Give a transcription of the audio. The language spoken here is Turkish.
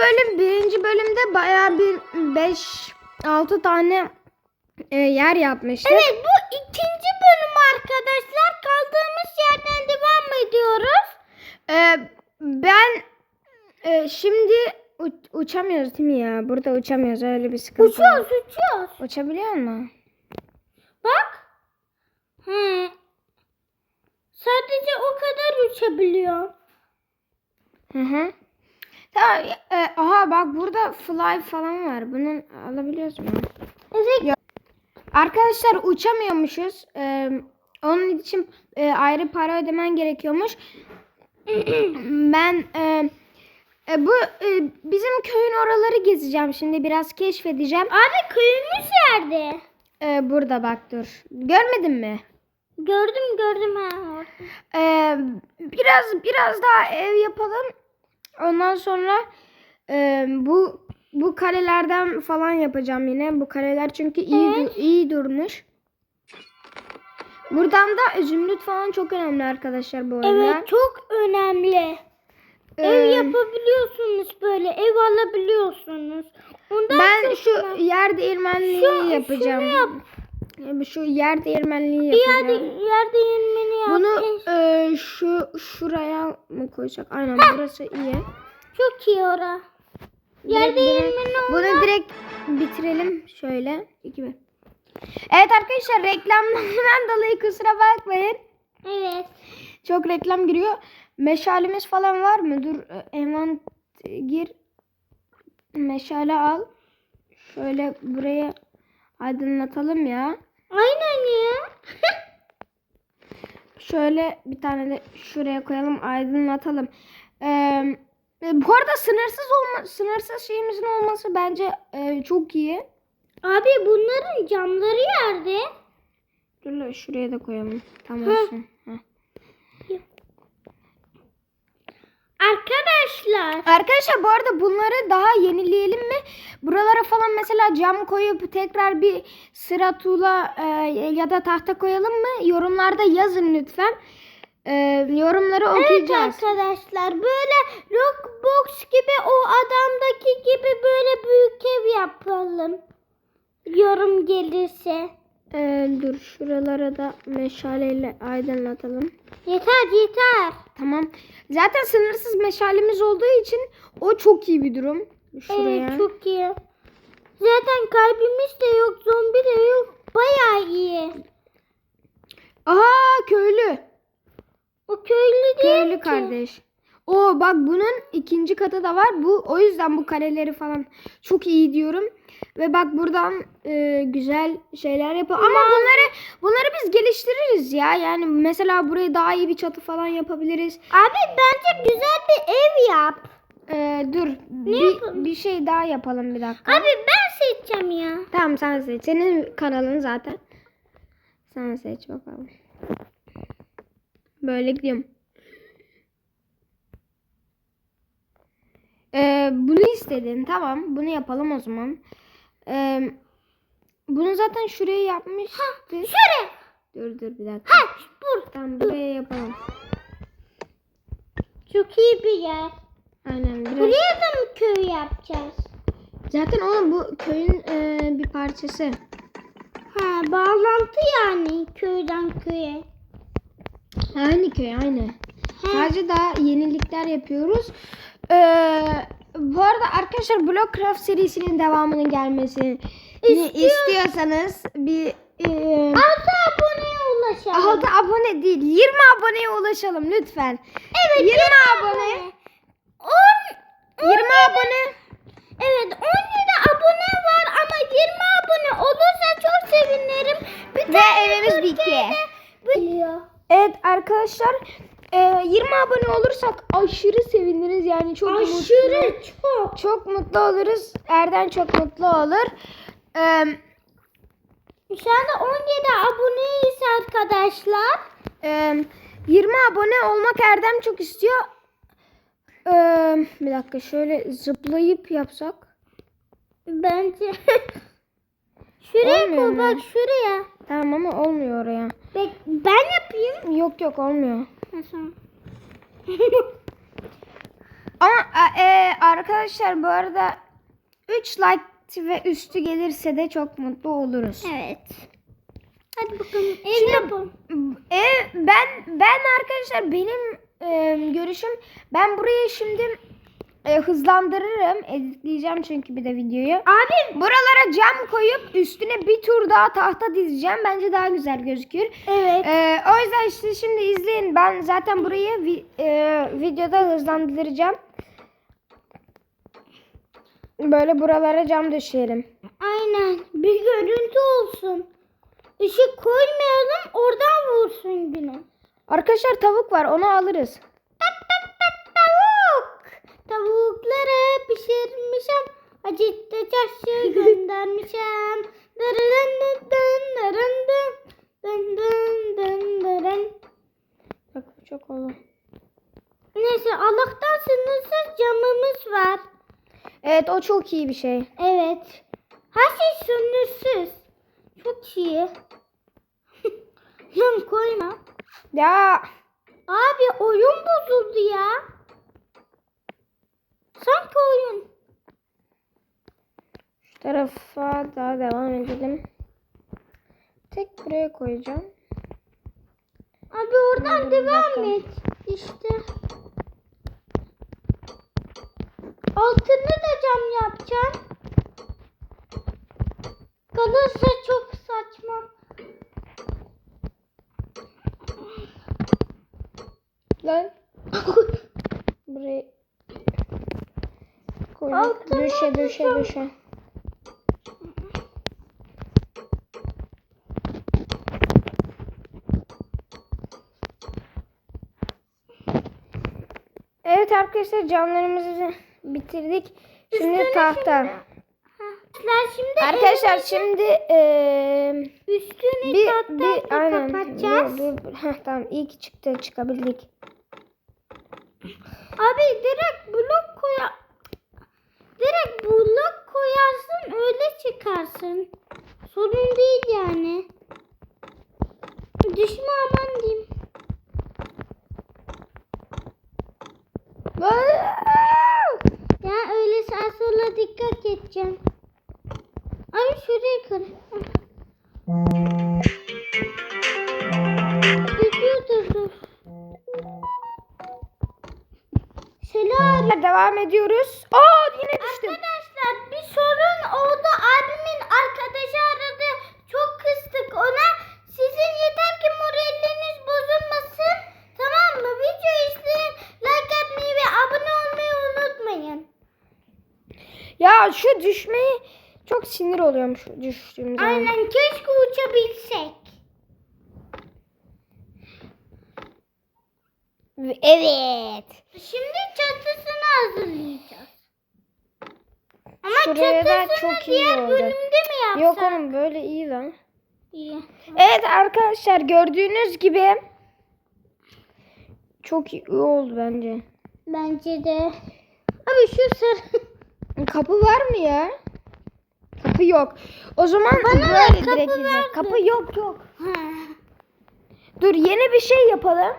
bölüm birinci bölümde bayağı bir 5-6 tane e, yer yapmıştık. Evet bu ikinci bölüm arkadaşlar. Kaldığımız yerden devam ediyoruz. Ee, ben e, şimdi u- uçamıyoruz değil mi ya? Burada uçamıyoruz öyle bir sıkıntı. Uçuyoruz uçuyoruz. Uçabiliyor mu? Bak. He. Sadece o kadar uçabiliyor. Hı hı. Tamam. e, aha bak burada fly falan var. Bunu alabiliyoruz mu? Evet. Ya- Arkadaşlar uçamıyormuşuz. Ee, onun için e, ayrı para ödemen gerekiyormuş. ben e, e, bu e, bizim köyün oraları gezeceğim şimdi biraz keşfedeceğim. Abi köyümüz nerede? Ee, burada bak dur. Görmedin mi? Gördüm gördüm ha. Ee, biraz biraz daha ev yapalım. Ondan sonra e, bu bu kalelerden falan yapacağım yine. Bu kaleler çünkü iyi du- iyi durmuş. Buradan da zümrüt falan çok önemli arkadaşlar bu arada. Evet çok önemli. Ee, Ev yapabiliyorsunuz böyle ev alabiliyorsunuz. Ondan ben şu önemli. yer değirmenliği Şu- yapacağım. şunu yap. Ya Şu yer değirmenliği yapacağım. yerde, yerde inmeni yap. Bunu e, şu şuraya mı koyacak? Aynen burası iyi. Çok iyi ora. Yerde Direkt inmeni bunu, direkt bitirelim şöyle. İki bir. Evet arkadaşlar reklamlardan dolayı kusura bakmayın. Evet. Çok reklam giriyor. Meşalemiz falan var mı? Dur e, envant gir. Meşale al. Şöyle buraya aydınlatalım ya. Aynen ya. Şöyle bir tane de şuraya koyalım aydınlatalım. Ee, bu arada sınırsız olma, sınırsız şeyimizin olması bence e, çok iyi. Abi bunların camları yerde. Dur şuraya da koyalım. Tam Hı. olsun. Heh. Arkadaşlar. Arkadaşlar bu arada bunları daha yenileyelim mi? Buralara falan mesela cam koyup tekrar bir sıra tuğla e, ya da tahta koyalım mı? Yorumlarda yazın lütfen. E, yorumları Evet okuyacağız. arkadaşlar böyle Rockbox gibi o adamdaki gibi böyle büyük ev yapalım. Yorum gelirse. E, dur şuralara da meşaleyle aydınlatalım. Yeter yeter. Tamam. Zaten sınırsız meşalemiz olduğu için o çok iyi bir durum. Şuraya. Evet çok iyi. Zaten kalbimiz de yok, zombi de yok. Bayağı iyi. Aha köylü. O köylü değil Köylü ki. kardeş. O bak bunun ikinci katı da var. Bu o yüzden bu kareleri falan çok iyi diyorum. Ve bak buradan e, güzel şeyler yapıyor. Ama bunları bunları biz geliştiririz ya. Yani mesela buraya daha iyi bir çatı falan yapabiliriz. Abi bence güzel bir ev yap. E, dur. bir, yapalım? bir şey daha yapalım bir dakika. Abi ben seçeceğim ya. Tamam sen seç. Senin kanalın zaten. Sen seç bakalım. Böyle gidiyorum. Ee, bunu istedin. Tamam. Bunu yapalım o zaman. Ee, bunu zaten şuraya yapmıştık. Şöyle. Dur dur bir dakika. Ha, dur. Tamam buraya yapalım. Çok iyi bir yer. Aynen biraz. Buraya da mı köy yapacağız? Zaten oğlum bu köyün e, bir parçası. Ha, bağlantı yani köyden köye. Aynı köy aynı. Sadece daha yenilikler yapıyoruz. Ee, bu arada arkadaşlar Blockcraft serisinin devamının gelmesini İstiyor- istiyorsanız bir e, 6 aboneye ulaşalım. 6 abone değil 20 aboneye ulaşalım lütfen. Evet 20 abone. abone. 10 20 abone. Evet 17 abone var ama 20 abone olursa çok sevinirim. Bir Ve evimiz bitti. Evet arkadaşlar e, 20 abone olursak aşırı seviniriz yani çok mutlu. Aşırı çok. Çok mutlu oluruz. Erden çok mutlu olur. Ee, Şu anda 17 aboneyiz arkadaşlar. Ee, 20 abone olmak Erdem çok istiyor. Ee, bir dakika şöyle zıplayıp yapsak. Bence. şuraya Olmuyor koy mu? bak şuraya. Tamam ama olmuyor oraya. Bek ben yapayım. Yok yok olmuyor. Nasıl? Ama e, arkadaşlar bu arada 3 like ve üstü gelirse de çok mutlu oluruz. Evet. Hadi bakalım. El yapalım. E, ben ben arkadaşlar benim e, görüşüm ben burayı şimdi e, hızlandırırım. Editleyeceğim çünkü bir de videoyu. Abi. Buralara cam koyup üstüne bir tur daha tahta dizeceğim. Bence daha güzel gözükür. Evet. E, o yüzden işte şimdi izleyin. Ben zaten burayı vi- e, videoda hızlandıracağım. Böyle buralara cam döşeyelim. Aynen. Bir görüntü olsun. Işık koymayalım oradan vursun güne. Arkadaşlar tavuk var onu alırız. Pişirmişim. Acıtta çarşı göndermişim. Dırırın dın dırın dın. Dın dın dın dırın. Bak çok oldu. Neyse Allah'tan sınırsız camımız var. Evet o çok iyi bir şey. Evet. Her şey sınırsız. Çok iyi. Cam koyma. Ya Abi oyun bozuldu ya. Sanki oyun. Tarafa daha devam edelim. Tek buraya koyacağım. Abi oradan bir devam et. İşte. Altını da cam yapacaksın. Kalırsa çok saçma. Lan buraya koy. Altına Döşe döşe cam. Arkadaşlar camlarımızı bitirdik. Şimdi Üstüne tahta. Arkadaşlar şimdi Arkadaşlar şimdi eee üstünü bir tahtayla bir aynen. kapatacağız. Dur, dur. Heh, tamam iyi ki çıktı çıkabildik. Abi direkt blok koya direkt blok koyarsın öyle çıkarsın. Sorun değil yani. Düşme aman diyeyim. Ya öyle sağa sola edeceğim. Abi şurayı kır. Selam. Devam ediyoruz. Aa yine düştüm. Arkadaşlar bir sorun oldu. Abimin arkadaşı aradı. Çok kıstık ona. Sizin yeter ki moraliniz bozulmasın. Tamam mı? Video izleyin. Like atmayı ve abone olmayı unutmayın. Ya şu düşmeyi çok sinir oluyorum şu düştüğüm zaman. Aynen keşke uçabilsek. Evet. Şimdi çatısını hazırlayacağız. Ama Şuraya çatısını çok iyi diğer oldu. bölümde mi yapsak? Yok oğlum böyle iyi lan. İyi. Evet arkadaşlar gördüğünüz gibi çok iyi oldu bence. Bence de. Abi şu sarı. Kapı var mı ya? Kapı yok. O zaman Bana böyle kapı direkt. Kapı yok yok. Ha. Dur yeni bir şey yapalım.